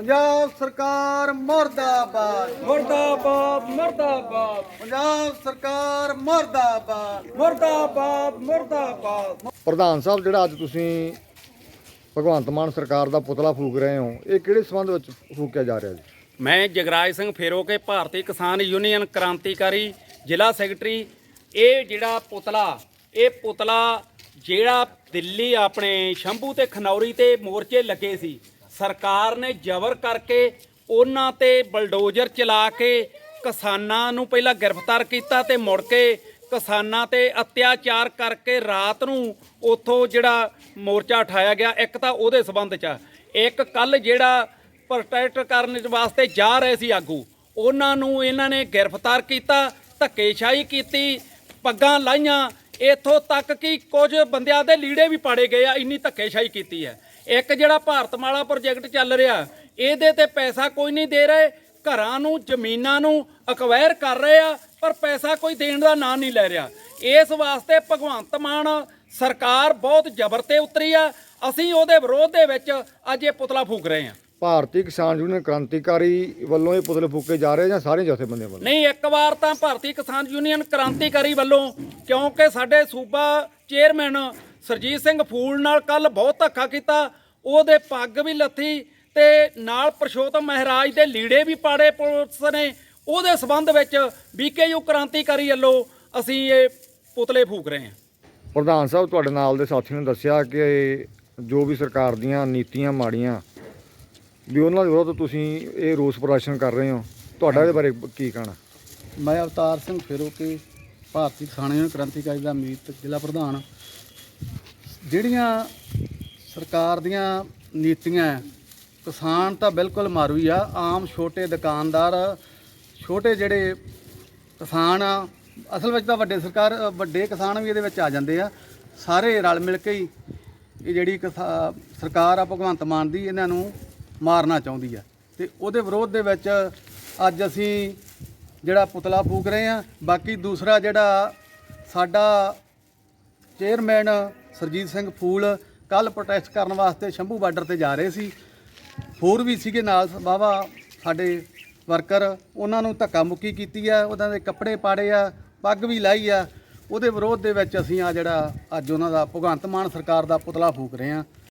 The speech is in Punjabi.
ਪੰਜਾਬ ਸਰਕਾਰ ਮਰਦਾਬਾਦ। ਮੁਰਦਾਬਾਦ ਮੁਰਦਾਬਾਦ। ਪੰਜਾਬ ਸਰਕਾਰ ਮਰਦਾਬਾਦ। ਮੁਰਦਾਬਾਦ ਮੁਰਦਾਬਾਦ। ਪ੍ਰਧਾਨ ਸਾਹਿਬ ਜਿਹੜਾ ਅੱਜ ਤੁਸੀਂ ਭਗਵੰਤ ਮਾਨ ਸਰਕਾਰ ਦਾ ਪੁਤਲਾ ਫੂਕ ਰਹੇ ਹੋ ਇਹ ਕਿਹੜੇ ਸੰਬੰਧ ਵਿੱਚ ਫੂਕਿਆ ਜਾ ਰਿਹਾ ਜੀ? ਮੈਂ ਜਗਰਾਜ ਸਿੰਘ ਫੇਰੋਕੇ ਭਾਰਤੀ ਕਿਸਾਨ ਯੂਨੀਅਨ ਕ੍ਰਾਂਤੀਕਾਰੀ ਜ਼ਿਲ੍ਹਾ ਸੈਕਟਰੀ। ਇਹ ਜਿਹੜਾ ਪੁਤਲਾ ਇਹ ਪੁਤਲਾ ਜਿਹੜਾ ਦਿੱਲੀ ਆਪਣੇ ਸ਼ੰਭੂ ਤੇ ਖਨੌਰੀ ਤੇ ਮੋਰਚੇ ਲੱਗੇ ਸੀ ਸਰਕਾਰ ਨੇ ਜ਼ਬਰ ਕਰਕੇ ਉਹਨਾਂ ਤੇ ਬਲਡੋਜ਼ਰ ਚਲਾ ਕੇ ਕਿਸਾਨਾਂ ਨੂੰ ਪਹਿਲਾਂ ਗ੍ਰਿਫਤਾਰ ਕੀਤਾ ਤੇ ਮੁੜ ਕੇ ਕਿਸਾਨਾਂ ਤੇ ਅਤਿਆਚਾਰ ਕਰਕੇ ਰਾਤ ਨੂੰ ਉੱਥੋਂ ਜਿਹੜਾ ਮੋਰਚਾ ਉਠਾਇਆ ਗਿਆ, ਇੱਕ ਤਾਂ ਉਹਦੇ ਸਬੰਧ 'ਚ ਆ। ਇੱਕ ਕੱਲ ਜਿਹੜਾ ਪ੍ਰੋਟੈਸਟ ਕਰਨ ਵਾਸਤੇ ਜਾ ਰਹੇ ਸੀ ਆਗੂ, ਉਹਨਾਂ ਨੂੰ ਇਹਨਾਂ ਨੇ ਗ੍ਰਿਫਤਾਰ ਕੀਤਾ, ਧੱਕੇਸ਼ਾਹੀ ਕੀਤੀ, ਪੱਗਾਂ ਲਾਈਆਂ ਇੱਥੋਂ ਤੱਕ ਕਿ ਕੁਝ ਬੰਦਿਆਂ ਦੇ ਲੀੜੇ ਵੀ ਪਾੜੇ ਗਏ ਆ, ਇੰਨੀ ਧੱਕੇਸ਼ਾਹੀ ਕੀਤੀ ਹੈ ਇੱਕ ਜਿਹੜਾ ਭਾਰਤਮਾਲਾ ਪ੍ਰੋਜੈਕਟ ਚੱਲ ਰਿਹਾ ਇਹਦੇ ਤੇ ਪੈਸਾ ਕੋਈ ਨਹੀਂ ਦੇ ਰਹੇ ਘਰਾਂ ਨੂੰ ਜ਼ਮੀਨਾਂ ਨੂੰ ਅਕਵਾਇਰ ਕਰ ਰਹੇ ਆ ਪਰ ਪੈਸਾ ਕੋਈ ਦੇਣ ਦਾ ਨਾਂ ਨਹੀਂ ਲੈ ਰਿਹਾ। ਇਸ ਵਾਸਤੇ ਭਗਵੰਤ ਮਾਨ ਸਰਕਾਰ ਬਹੁਤ ਜ਼ਬਰ ਤੇ ਉਤਰੀ ਆ ਅਸੀਂ ਉਹਦੇ ਵਿਰੋਧ ਦੇ ਵਿੱਚ ਅੱਜ ਇਹ ਪੁਤਲਾ ਫੂਕ ਰਹੇ ਆ। ਭਾਰਤੀ ਕਿਸਾਨ ਯੂਨੀਅਨ ਕ੍ਰਾਂਤੀਕਾਰੀ ਵੱਲੋਂ ਇਹ ਪੁਤਲੇ ਫੂਕੇ ਜਾ ਰਹੇ ਜਾਂ ਸਾਰੇ ਜਥੇਬੰਦੀਆਂ ਵੱਲੋਂ? ਨਹੀਂ ਇੱਕ ਵਾਰ ਤਾਂ ਭਾਰਤੀ ਕਿਸਾਨ ਯੂਨੀਅਨ ਕ੍ਰਾਂਤੀਕਾਰੀ ਵੱਲੋਂ ਕਿਉਂਕਿ ਸਾਡੇ ਸੂਬਾ ਚੇਅਰਮੈਨ ਸਰਜੀਤ ਸਿੰਘ ਫੂਲ ਨਾਲ ਕੱਲ ਬਹੁਤ ਧੱਕਾ ਕੀਤਾ ਉਹਦੇ ਪੱਗ ਵੀ ਲੱਥੀ ਤੇ ਨਾਲ ਪ੍ਰਸ਼ੋਤਮ ਮਹਾਰਾਜ ਦੇ ਲੀੜੇ ਵੀ ਪਾੜੇ ਪੁਲਿਸ ਨੇ। ਉਹਦੇ ਸਬੰਧ ਵਿੱਚ ਬੀਕੇਯੂ ਕ੍ਰਾਂਤੀਕਾਰੀ ਵੱਲੋਂ ਅਸੀਂ ਇਹ ਪੁਤਲੇ ਫੂਕ ਰਹੇ ਹਾਂ। ਪ੍ਰਧਾਨ ਸਾਹਿਬ ਤੁਹਾਡੇ ਨਾਲ ਦੇ ਸਾਥੀ ਨੇ ਦੱਸਿਆ ਕਿ ਜੋ ਵੀ ਸਰਕਾਰ ਦੀਆਂ ਨੀਤੀਆਂ ਮਾੜੀਆਂ ਵੀ ਉਹਨਾਂ ਦੇ ਵਿਰੁੱਧ ਤੁਸੀਂ ਇਹ ਰੋਸ ਪ੍ਰਦਰਸ਼ਨ ਕਰ ਰਹੇ ਹੋ। ਤੁਹਾਡਾ ਇਹਦੇ ਬਾਰੇ ਕੀ ਕਹਿਣਾ? ਮੈਂ ਅਵਤਾਰ ਸਿੰਘ ਫੇਰੋਕੇ ਭਾਰਤੀ ਕਿਸਾਨ ਯੂਨੀਅਨ ਕ੍ਰਾਂਤੀਕਾਰੀ ਦਾ ਮੀਤ ਜ਼ਿਲ੍ਹਾ ਪ੍ਰਧਾਨ। ਜਿਹੜੀਆਂ ਸਰਕਾਰ ਦੀਆਂ ਨੀਤੀਆਂ ਕਿਸਾਨ ਤਾਂ ਬਿਲਕੁਲ ਮਾਰੂ ਹੀ ਆ। ਆਮ ਛੋਟੇ ਦੁਕਾਨਦਾਰ, ਛੋਟੇ ਜਿਹੜੇ ਕਿਸਾਨ ਆ, ਅਸਲ ਵਿੱਚ ਤਾਂ ਵੱਡੇ ਸਰਕਾਰ, ਵੱਡੇ ਕਿਸਾਨ ਵੀ ਇਹਦੇ ਵਿੱਚ ਆ ਜਾਂਦੇ ਆ। ਸਾਰੇ ਰਲ ਮਿਲ ਕੇ ਹੀ ਇਹ ਜਿਹੜੀ ਕਿਸਾ- ਸਰਕਾਰ ਆ, ਭਗਵੰਤ ਮਾਨ ਦੀ ਇਹਨਾਂ ਨੂੰ ਮਾਰਨਾ ਚਾਹੁੰਦੀ ਆ। ਤੇ ਉਹਦੇ ਵਿਰੋਧ ਦੇ ਵਿੱਚ ਅੱਜ ਅਸੀਂ ਜਿਹੜਾ ਪੁਤਲਾ ਫੂਕ ਰਹੇ ਆ, ਬਾਕੀ ਦੂਸਰਾ ਜਿਹੜਾ ਸਾਡਾ ਚੇਅਰਮੈਨ ਸਰਜੀਤ ਸਿੰਘ ਫੂਲ ਕੱਲ ਪ੍ਰੋਟੈਸਟ ਕਰਨ ਵਾਸਤੇ ਸ਼ੰਭੂ ਬਾਰਡਰ ਤੇ ਜਾ ਰਹੇ ਸੀ। ਹੋਰ ਵੀ ਸੀਗੇ ਨਾਲ ਵਾਹਵਾ ਸਾਡੇ ਵਰਕਰ ਉਹਨਾਂ ਨੂੰ ਧੱਕਾ ਮੁੱਕੀ ਕੀਤੀ ਆ, ਉਹਨਾਂ ਦੇ ਕੱਪੜੇ ਪਾੜੇ ਆ, ਪੱਗ ਵੀ ਲਾਈ ਆ। ਉਹਦੇ ਵਿਰੋਧ ਦੇ ਵਿੱਚ ਅਸੀਂ ਆ ਜਿਹੜਾ ਅੱਜ ਉਹਨਾਂ ਦਾ ਭਗਵੰਤ ਮਾਨ ਸਰਕਾਰ ਦਾ ਪੁਤਲਾ ਫੂਕ ਰਹੇ ਆ